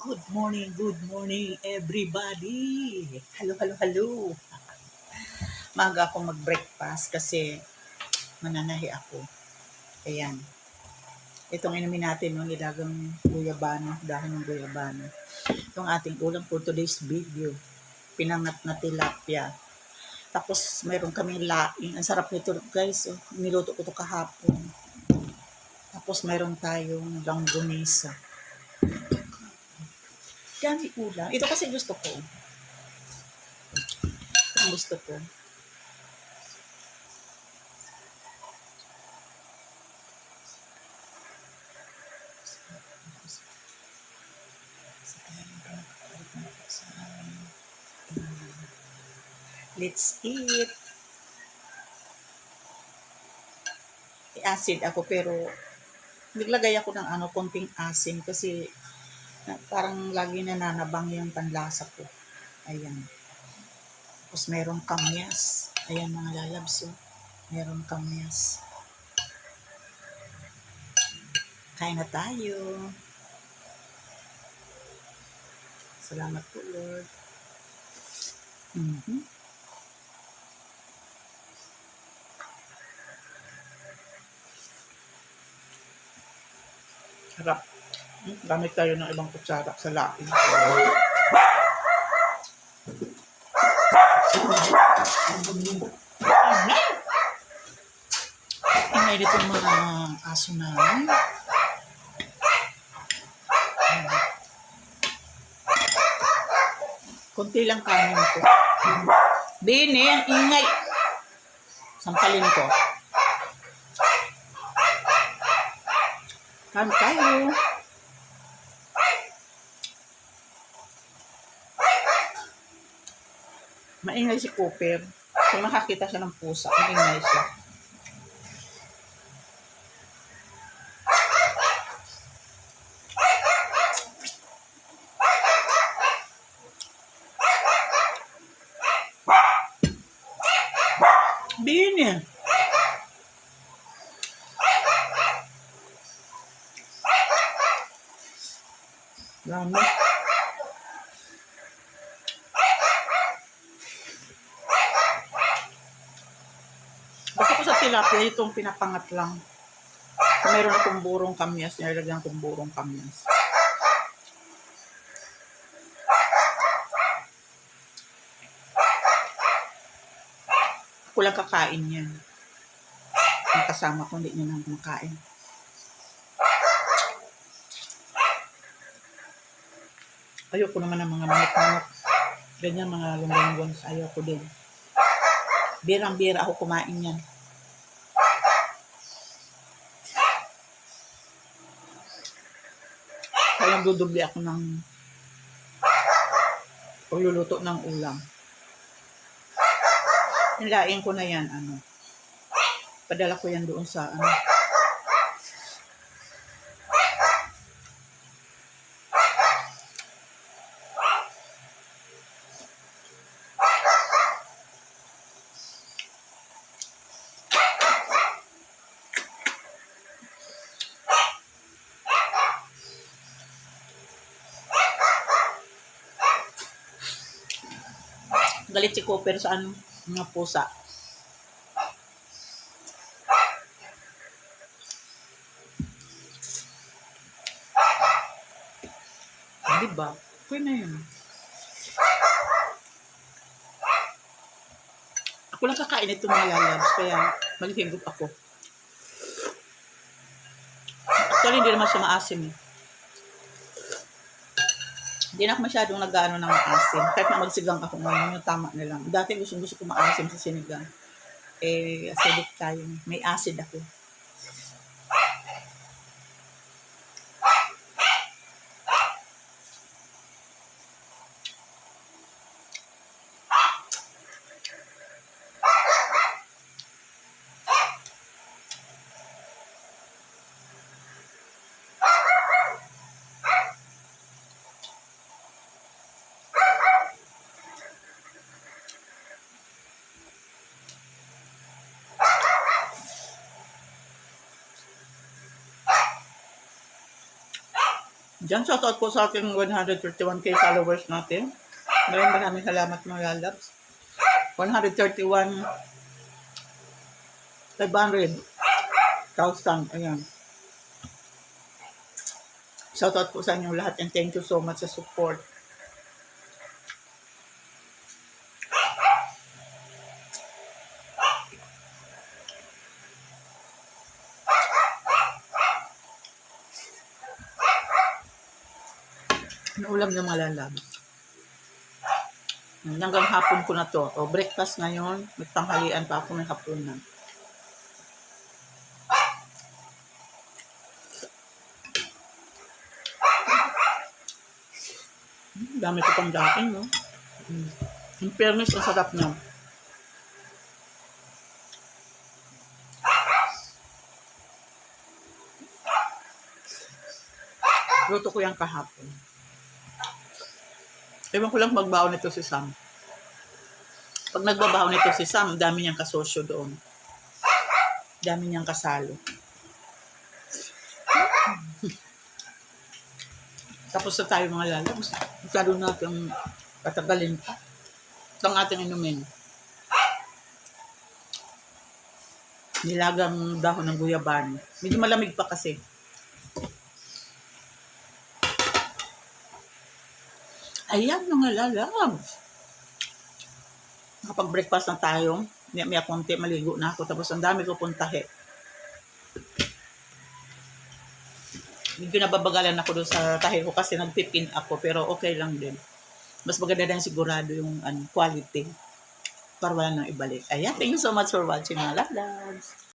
Good morning, good morning everybody. Hello, hello, hello. Maga ako mag-breakfast kasi mananahi ako. Ayan. Itong inumin natin, no, nilagang guyabano, dahon ng guyabano. Itong ating ulam for today's video. Pinangat na tilapia. Tapos, mayroon kaming laing. Ang sarap nito, guys. Oh. Niluto ko to kahapon. Tapos, mayroon tayong langgonesa. Dami ulam. Ito kasi gusto ko. Ito gusto ko. Let's eat. I-acid ako pero naglagay ako ng ano, konting asin kasi parang lagi na nanabang yung panlasa ko. Ayan. Tapos merong kamyas. Ayan mga lalabs. Oh. Merong kamyas. Kain na tayo. Salamat po, Lord. Mhm. Harap. Gamit tayo ng ibang kutsara sa laing. Ingay dito yung mga aso namin. Kunti lang kanin ko. Bini, ang ingay. Sampalin ko. Kain tayo. Maingay si Cooper. Kung makakita siya ng pusa, maingay siya. Bini. Dami. Gusto ko sa tilapia, itong pinapangat lang. Meron akong burong kamyas, nilalagyan kong burong kamyas. Ako lang kakain yan. Ang kasama ko, hindi niya nang kumakain. Ayoko naman ng mga manok-manok. Ganyan mga lunggong ayoko din. Birang-bira ako kumain yan. Kaya dudubli ako ng pagluluto ng ulam. Nilain ko na yan, ano. Padala ko yan doon sa, ano. Galit si Cooper sa ano, mga pusa. Di ba? Pwede na yun. Ako lang kakain ito mga lalabs, kaya maghigop ako. Actually, hindi naman siya maasim eh. Hindi na ako masyadong nag-ano ng maasim. Kahit na magsigang ako ngayon, yung tama na lang. Dati gusto gusto ko maasim sa sinigang. Eh, acidic tayo. May acid ako. Diyan, shoutout po sa ating 131k followers natin. Maraming maraming salamat mga lalabs. 131 500 1,000. Ayan. Shoutout po sa inyong lahat and thank you so much sa support. Ang ulam ng mga lalabs. Hanggang hapon ko na to. O breakfast ngayon, may pa ako, may hapunan. Hmm, Dami ko pang dating, no? Mm. In fairness, ang sarap niya. Luto ko yan kahapon. Ewan ko lang magbaon nito si Sam. Pag nagbabaon nito si Sam, dami niyang kasosyo doon. Dami niyang kasalo. Tapos na tayo mga lalabs. Masyado natin patagalin pa. Ito ang ating inumin. Nilagang dahon ng guyaban. Medyo malamig pa kasi. Ayan mga lalabs. Nakapag-breakfast na tayo. May, may konti, maligo na ako. Tapos ang dami ko puntahe. Medyo nababagalan ako doon sa tahe ko kasi nagpipin ako. Pero okay lang din. Mas maganda din sigurado yung ano, quality. Para wala nang ibalik. Ayan, thank you so much for watching mga lalabs.